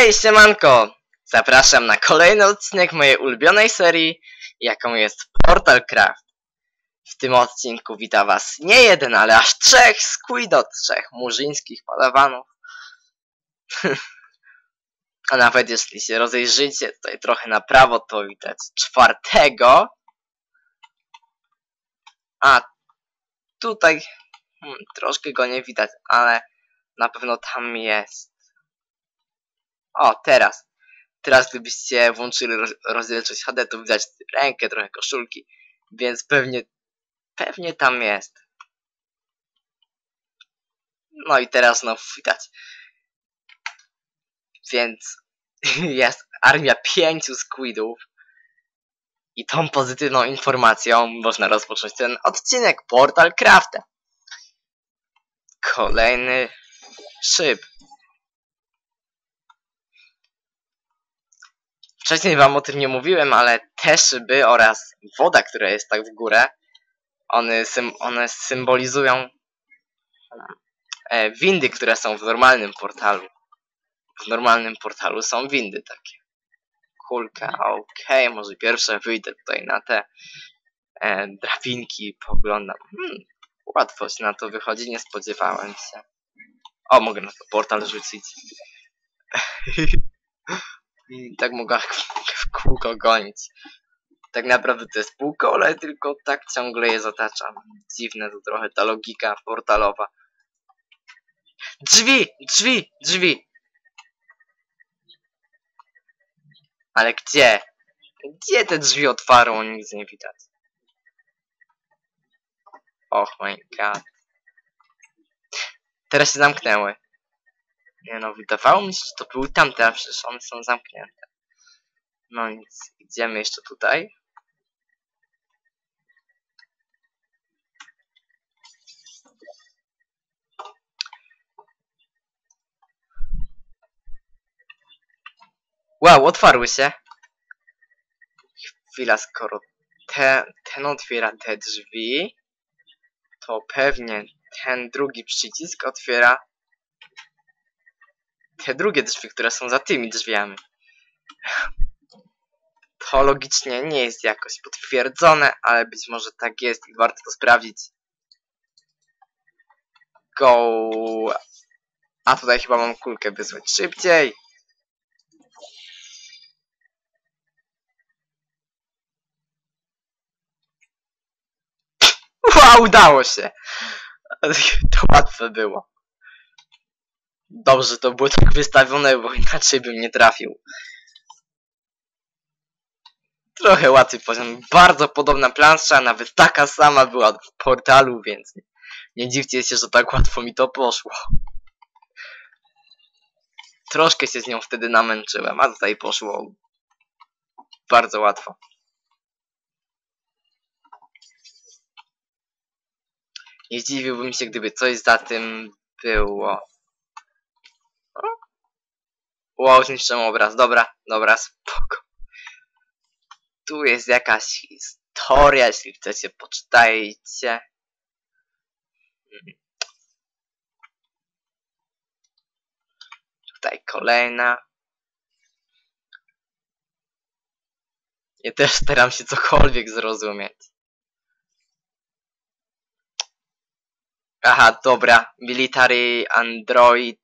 Hej, siemanko! Zapraszam na kolejny odcinek mojej ulubionej serii, jaką jest Portal Craft. W tym odcinku wita was nie jeden, ale aż trzech Squidot, trzech murzyńskich padawanów. A nawet jeśli się rozejrzycie tutaj trochę na prawo, to widać czwartego. A tutaj hmm, troszkę go nie widać, ale na pewno tam jest. O, teraz. Teraz gdybyście włączyli roz rozdzielczość HD, to widać rękę, trochę koszulki. Więc pewnie, pewnie tam jest. No i teraz znowu widać. Więc jest armia pięciu squidów. I tą pozytywną informacją można rozpocząć ten odcinek Portal Crafta. Kolejny szyb. Wcześniej wam o tym nie mówiłem, ale te szyby oraz woda, która jest tak w górę, one, sym one symbolizują e, windy, które są w normalnym portalu. W normalnym portalu są windy takie. Kulka, okej, okay, może pierwsze wyjdę tutaj na te e, drabinki, poglądam. Hmm, łatwo się na to wychodzi, nie spodziewałem się. O, mogę na to portal rzucić. I tak mogę w kółko gonić. Tak naprawdę to jest półkole, tylko tak ciągle je zataczam. Dziwne to trochę ta logika portalowa. Drzwi! Drzwi! Drzwi! Ale gdzie? Gdzie te drzwi otwarą? Nic nie widać. Och my god. Teraz się zamknęły. Nie no, wydawało mi się, że to były tamte, a przecież one są zamknięte. No nic, idziemy jeszcze tutaj. Wow, otwarły się. Chwila, skoro te, ten otwiera te drzwi, to pewnie ten drugi przycisk otwiera te drugie drzwi, które są za tymi drzwiami. To logicznie nie jest jakoś potwierdzone, ale być może tak jest i warto to sprawdzić. Go! A tutaj chyba mam kulkę wysłać szybciej. Wow, udało się! To łatwe było. Dobrze to było tak wystawione, bo inaczej bym nie trafił. Trochę łatwy poziom. Bardzo podobna plansza, nawet taka sama była w portalu, więc nie, dziwcie się, że tak łatwo mi to poszło. Troszkę się z nią wtedy namęczyłem, a tutaj poszło bardzo łatwo. Nie zdziwiłbym się, gdyby coś za tym było. Wow, zniszczyłem obraz. Dobra, dobra, spoko. Tu jest jakaś historia, jeśli chcecie, poczytajcie. Tutaj kolejna. Ja też staram się cokolwiek zrozumieć. Aha, dobra. Military Android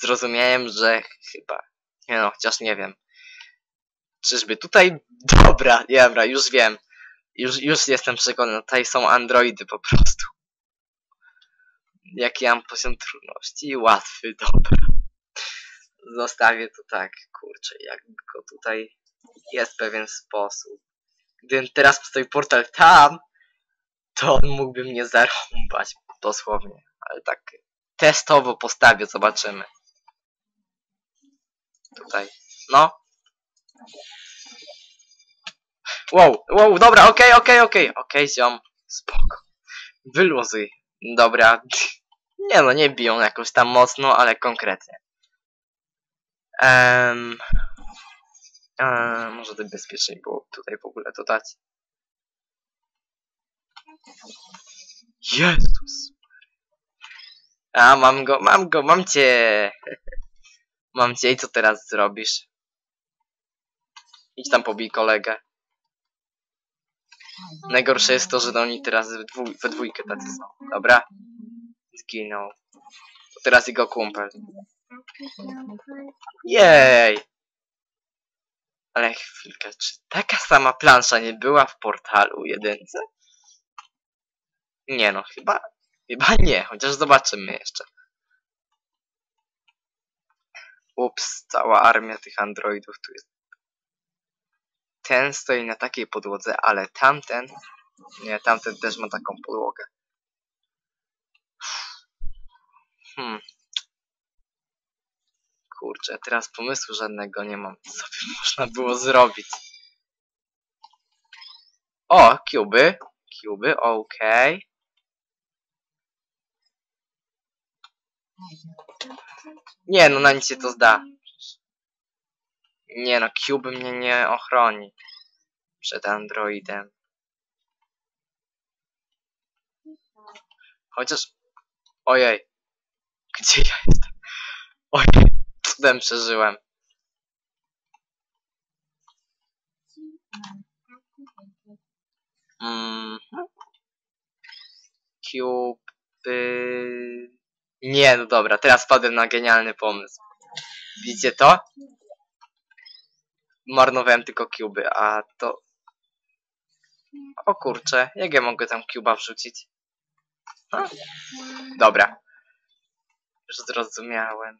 zrozumiałem, że chyba... Nie no, chociaż nie wiem. Czyżby tutaj... Dobra, dobra, już wiem. Już, już jestem przekonany, tutaj są androidy po prostu. Jaki mam poziom trudności? Łatwy, dobra. Zostawię to tak, kurczę, jakby go tutaj... Jest pewien sposób. Gdybym teraz postawił portal tam, to on mógłby mnie zarąbać, dosłownie. Ale tak testowo postawię, zobaczymy. Tutaj. No. Wow, wow, dobra, okej, okay, okej, okay, okej. Okay. Okej, okay, ziom. Spoko. Wyluzuj. Dobra. Nie no, nie biją jakoś tam mocno, ale konkretnie. Um, um, może to bezpieczniej było tutaj w ogóle to dać. Jezus. A, mam go, mam go, mam cię. Mam cię i co teraz zrobisz? Idź tam pobij kolegę. Najgorsze jest to, że oni teraz we, dwój, we dwójkę tacy są. Dobra? Zginął. To teraz jego kumpel. Jej! Ale chwilkę, czy taka sama plansza nie była w portalu jedynce? Nie no, chyba, chyba nie, chociaż zobaczymy jeszcze. Ups, cała armia tych androidów tu jest. Ten stoi na takiej podłodze, ale tamten... Nie, tamten też ma taką podłogę. Hmm. Kurczę, teraz pomysłu żadnego nie mam, co by można było zrobić. O, kuby. Kuby, okej. Nie, no na nic się to zda. Nie no, Cube mnie nie ochroni przed Androidem. Chociaż... Ojej. Gdzie ja jestem? Ojej, cudem przeżyłem. Mhm. Cube... Nie, no dobra, teraz wpadłem na genialny pomysł. Widzicie to? Marnowałem tylko cuby, a to... O kurczę, jak ja mogę tam cuba wrzucić? A? Dobra. Już zrozumiałem.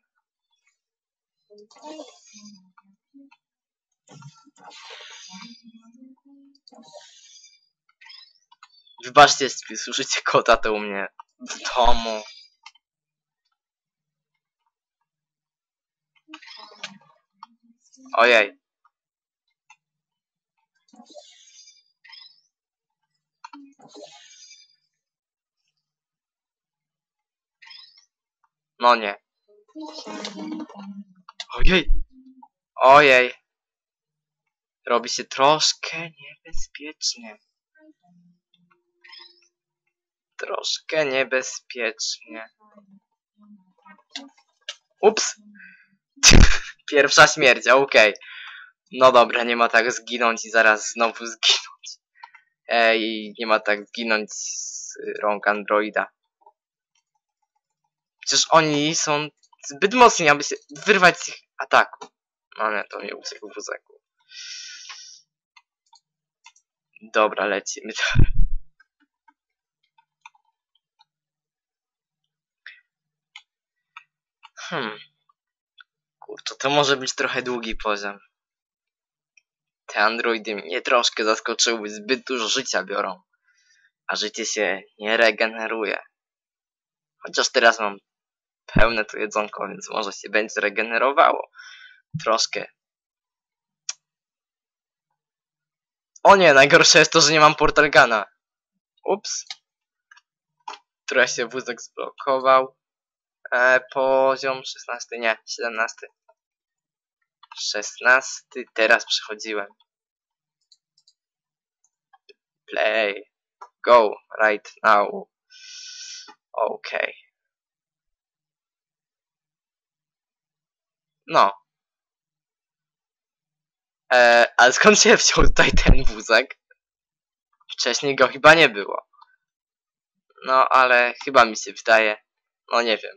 Wybaczcie, jeśli słyszycie kota, to u mnie w domu. Ojej. No nie. Ojej. Ojej. Robi się troszkę niebezpiecznie. Troszkę niebezpiecznie. Ups. Pierwsza śmierć, okej. No dobra, nie ma tak zginąć i zaraz znowu zginąć. Ej, nie ma tak zginąć z rąk androida. Przecież oni są zbyt mocni, aby się wyrwać z ich ataku. No nie, to nie uciekł w wózeku. Dobra, lecimy dalej. Hmm. Kurczę, to może być trochę długi poziom. Te androidy mnie troszkę zaskoczyły, zbyt dużo życia biorą. A życie się nie regeneruje. Chociaż teraz mam pełne to jedzonko, więc może się będzie regenerowało. Troszkę. O nie, najgorsze jest to, że nie mam portalgana. Ups. Trochę się wózek zblokował. E, poziom 16, nie, 17. 16, teraz przechodziłem. Play. Go, right now. Okay. No. E, ale skąd się wziął tutaj ten wózek? Wcześniej go chyba nie było. No, ale chyba mi się wydaje. No nie wiem.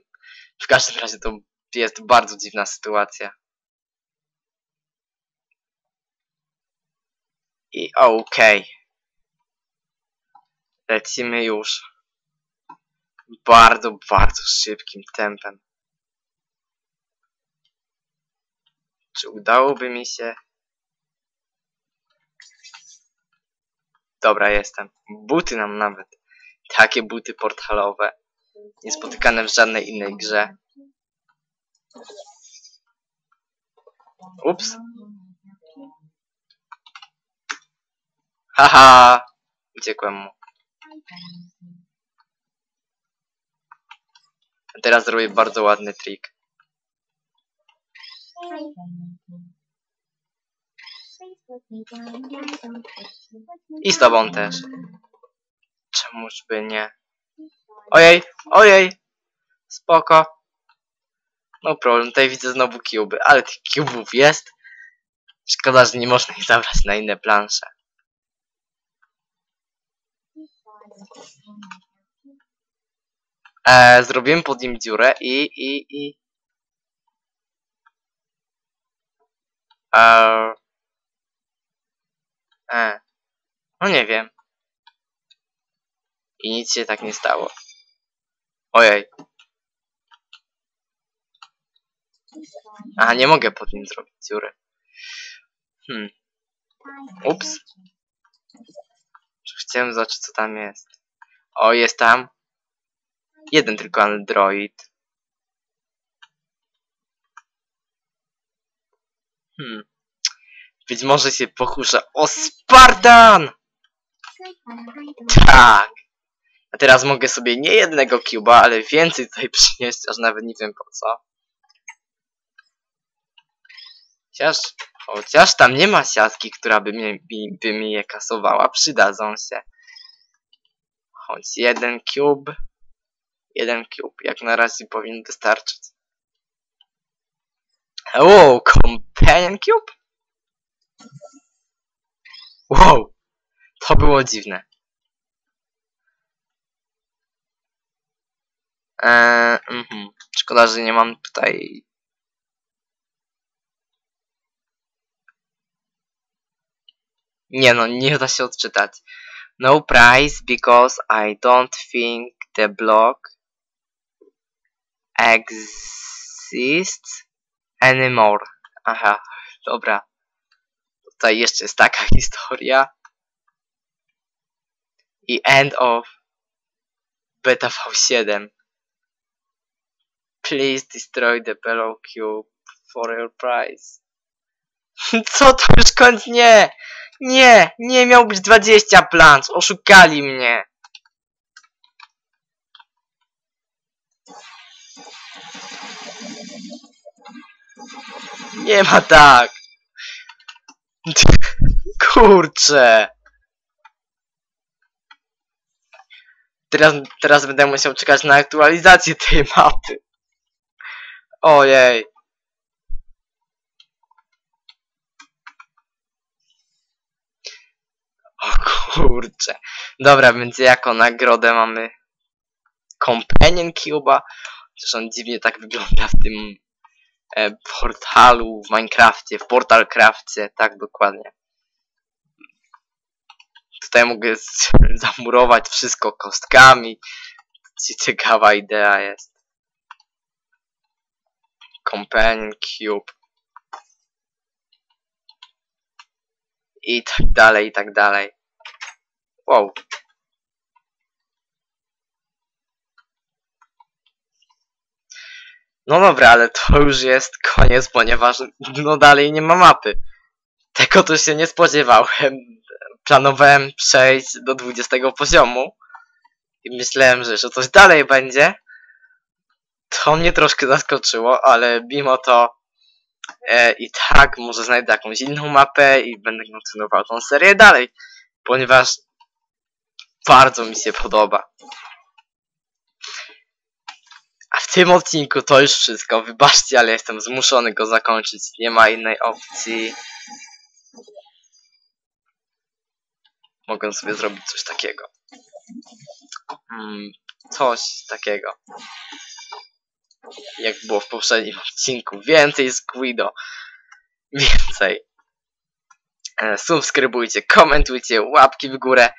W każdym razie to jest bardzo dziwna sytuacja. I. Okay. Lecimy już. Bardzo, bardzo szybkim tempem. Czy udałoby mi się... Dobra, jestem. Buty nam nawet. Takie buty portalowe. Niespotykane w żadnej innej grze. Ups. Haha! Uciekłem mu. A teraz zrobię bardzo ładny trik. I z tobą też. Czemuż by nie? Ojej, ojej! Spoko. No problem, tutaj widzę znowu cuby, ale tych cubów jest. Szkoda, że nie można ich zabrać na inne plansze. E, zrobiłem pod nim dziurę i, i, i... E, e, no nie wiem. I nic się tak nie stało. Ojej. A, nie mogę pod nim zrobić dziury. Hmm. Ups. Chciałem zobaczyć, co tam jest. O, jest tam. Jeden tylko android. Hmm. Być może się pokuszę. O, Spartan! Tak! A teraz mogę sobie nie jednego cuba, ale więcej tutaj przynieść, aż nawet nie wiem po co. Chociaż, chociaż tam nie ma siatki, która by, mnie, by, by mi je kasowała. Przydadzą się. Jeden cube. Jeden cube. Jak na razie powinien wystarczyć. Wow, companion cube? Wow, to było dziwne. Eee, mhm. Szkoda, że nie mam tutaj... Nie no, nie da się odczytać. No price because I don't think the block exists anymore. Aha, dobra. Tutaj jeszcze jest taka historia. I end of beta v7. Please destroy the Bellow Cube for your prize. Co to już koniec? Nie! Nie! Nie miał być 20 planc! Oszukali mnie! Nie ma tak! Kurczę! Teraz, teraz będę musiał czekać na aktualizację tej mapy. Ojej. O kurczę. Dobra, więc jako nagrodę mamy Companion Cube'a. Chociaż on dziwnie tak wygląda w tym e, portalu w Minecrafcie, w Portalcrafcie, tak dokładnie. Tutaj mogę zamurować wszystko kostkami. Ciekawa idea jest. Companion Cube. I tak dalej, i tak dalej. Wow. No dobra, ale to już jest koniec, ponieważ no dalej nie ma mapy. Tego to się nie spodziewałem. Planowałem przejść do 20 poziomu i myślałem, że jeszcze coś dalej będzie. To mnie troszkę zaskoczyło, ale mimo to i tak może znajdę jakąś inną mapę i będę kontynuował tą serię dalej, ponieważ bardzo mi się podoba. A w tym odcinku to już wszystko. Wybaczcie, ale jestem zmuszony go zakończyć. Nie ma innej opcji. Mogę sobie zrobić coś takiego. Mm, coś takiego. Jak było w poprzednim odcinku. Więcej Squido. Więcej. E, Subskrybujcie, komentujcie, łapki w górę.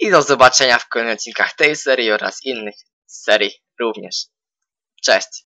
I do zobaczenia w kolejnych odcinkach tej serii oraz innych serii również. Cześć!